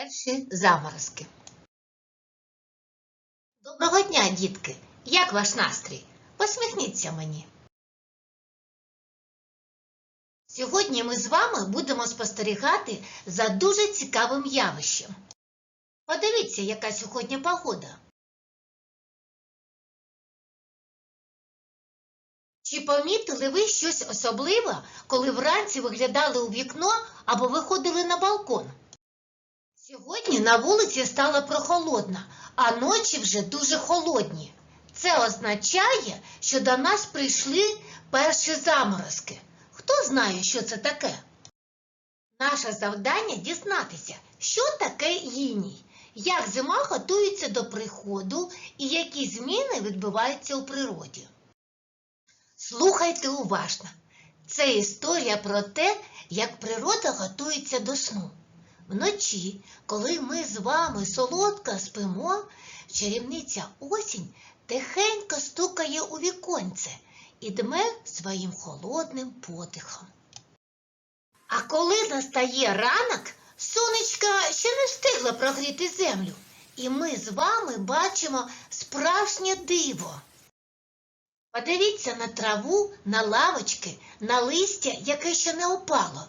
Перші заморозки. Доброго дня, дітки! Як ваш настрій? Посміхніться мені. Сьогодні ми з вами будемо спостерігати за дуже цікавим явищем. Подивіться, яка сьогодні погода. Чи помітили ви щось особливе, коли вранці виглядали у вікно або виходили на балкон? Сьогодні на вулиці стало прохолодно, а ночі вже дуже холодні. Це означає, що до нас прийшли перші заморозки. Хто знає, що це таке? Наше завдання дізнатися, що таке іній, як зима готується до приходу і які зміни відбуваються у природі. Слухайте уважно. Це історія про те, як природа готується до сну. Вночі, коли ми з вами солодко спимо, чарівниця осінь тихенько стукає у віконце і дме своїм холодним подихом. А коли настає ранок, сонечко ще не встигло прогріти землю, і ми з вами бачимо справжнє диво. Подивіться на траву, на лавочки, на листя, яке ще не опало.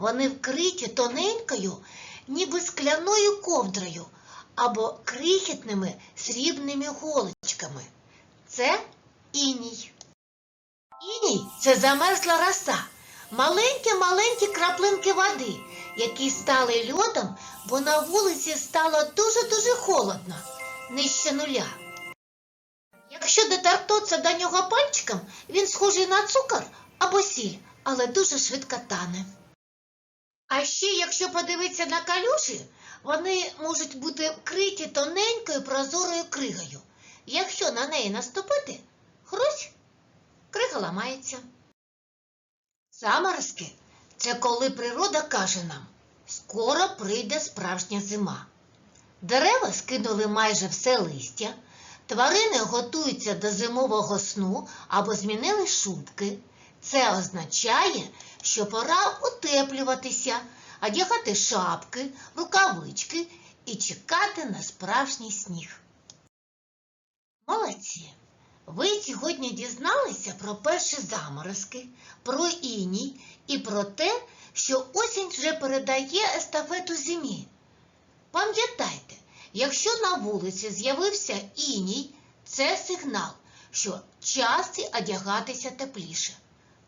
Вони вкриті тоненькою, ніби скляною ковдрою або крихітними срібними голочками. Це іній. Іній це замерзла роса, маленькі-маленькі краплинки води, які стали льодом, бо на вулиці стало дуже-дуже холодно, нижче нуля. Якщо доторкнутися до нього пальчиком, він схожий на цукор або сіль, але дуже швидко тане. А ще, якщо подивитися на калюші, вони можуть бути вкриті тоненькою прозорою кригою. Якщо на неї наступити, хрусь, крига ламається. Заморозки це коли природа каже нам, скоро прийде справжня зима. Дерева скинули майже все листя, тварини готуються до зимового сну або змінили шубки. Це означає, що пора утеплюватися, одягати шапки, рукавички і чекати на справжній сніг. Молодці! Ви сьогодні дізналися про перші заморозки, про іній і про те, що осінь вже передає естафету зимі. Пам'ятайте, якщо на вулиці з'явився іній, це сигнал, що час одягатися тепліше.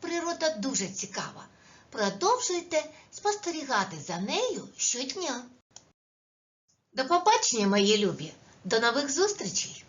Природа дуже цікава. Продовжуйте спостерігати за нею щодня. До побачення, мої любі! До нових зустрічей!